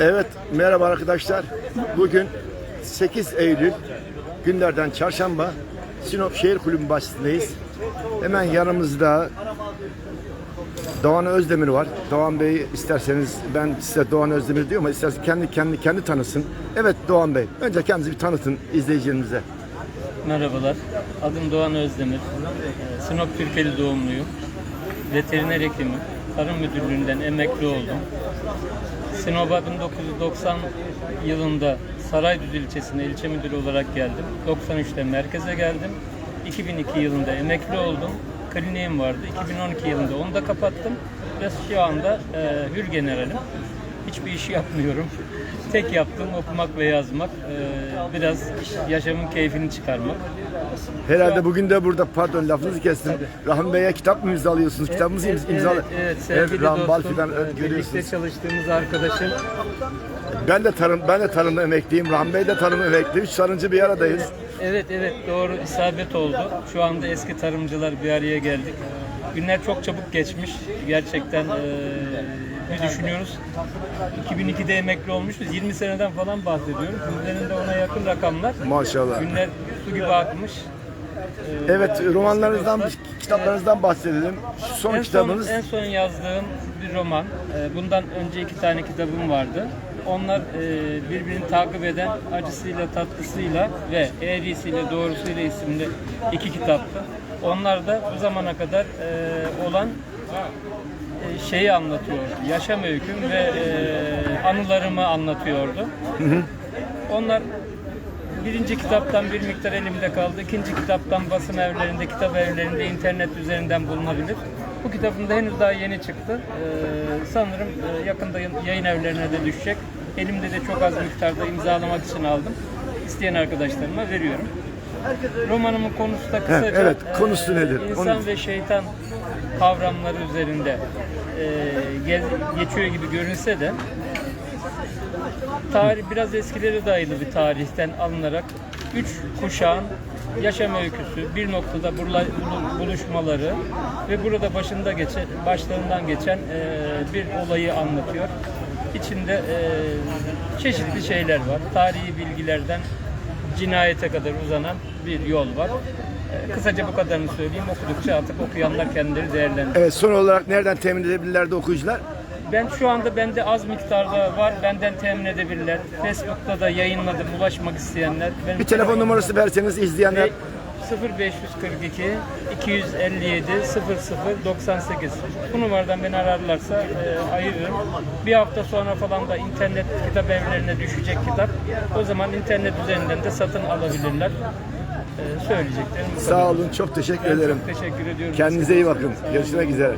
Evet, merhaba arkadaşlar. Bugün 8 Eylül günlerden çarşamba Sinop Şehir Kulübü bahçesindeyiz. Hemen yanımızda Doğan Özdemir var. Doğan Bey isterseniz ben size Doğan Özdemir diyorum ama isterseniz kendi kendi kendi tanısın. Evet Doğan Bey. Önce kendinizi bir tanıtın izleyicilerimize. Merhabalar, adım Doğan Özdemir. Ee, Sinop Türkeli doğumluyum. Veteriner hekimim. Tarım Müdürlüğü'nden emekli oldum. Sinop'a 1990 yılında Saraydüzü ilçesine ilçe müdürü olarak geldim. 93'te merkeze geldim. 2002 yılında emekli oldum. Kliniğim vardı. 2012 yılında onu da kapattım. Ve şu anda e, hür generalim. Hiçbir işi yapmıyorum. Tek yaptığım okumak ve yazmak. Ee, biraz yaşamın keyfini çıkarmak. Herhalde bugün de burada pardon lafınızı kestim. Rahmi Bey'e kitap mı imzalıyorsunuz? Kitabımızı imz- imzala. Evet, evet sevgili Rambal dostum, filan e, görüyorsunuz. birlikte çalıştığımız arkadaşım. Ben de tarım ben de tarımda emekliyim. Rahmi Bey de tarım emekli. Üç tarımcı bir aradayız. Evet evet doğru isabet oldu. Şu anda eski tarımcılar bir araya geldik. Günler çok çabuk geçmiş. Gerçekten e, bir düşünüyoruz. 2002'de emekli olmuşuz. 20 seneden falan bahsediyoruz. Üzerinde ona yakın rakamlar. Maşallah. Günler su gibi akmış. Evet romanlarınızdan, kitaplarınızdan bahsedelim. Son en kitabınız Son, en son yazdığım bir roman. Ee, Bundan önce iki tane kitabım vardı. Onlar e, birbirini takip eden acısıyla tatlısıyla ve eğrisiyle doğrusuyla isimli iki kitaptı. Onlar da bu zamana kadar e, olan e, şeyi anlatıyor. Yaşam öyküm ve anılarımı anlatıyordu. Onlar birinci kitaptan bir miktar elimde kaldı. İkinci kitaptan basım evlerinde, kitap evlerinde, internet üzerinden bulunabilir. Bu kitabım da henüz daha yeni çıktı. Ee, sanırım e, yakında yayın evlerine de düşecek. Elimde de çok az miktarda imzalamak için aldım. İsteyen arkadaşlarıma veriyorum. Romanımın konusu da kısaca evet, konusu e, nedir? insan Onu- ve şeytan kavramları üzerinde e, geçiyor gibi görünse de tarih biraz eskilere dayalı bir tarihten alınarak üç kuşağın yaşam öyküsü, bir noktada burla- bulu- buluşmaları ve burada başında geçen, başlarından geçen e, bir olayı anlatıyor. İçinde e, çeşitli şeyler var. Tarihi bilgilerden cinayete kadar uzanan bir yol var. E, kısaca bu kadarını söyleyeyim. Okudukça artık okuyanlar kendileri değerlendirir. Evet son olarak nereden temin edebilirler de okuyucular? Ben şu anda bende az miktarda var. Benden temin edebilirler. Facebook'ta da yayınladım ulaşmak isteyenler. Benim Bir telefon numarası verseniz izleyenler 0542 257 00 98. Bu numaradan beni ararlarsa e, ayırırım. Bir hafta sonra falan da internet kitap evlerine düşecek kitap. O zaman internet üzerinden de satın alabilirler. E, söyleyeceklerim bu kadar. sağ olun çok teşekkür Ben ederim. çok teşekkür ediyorum. Kendinize iyi bakın. Görüşmek üzere.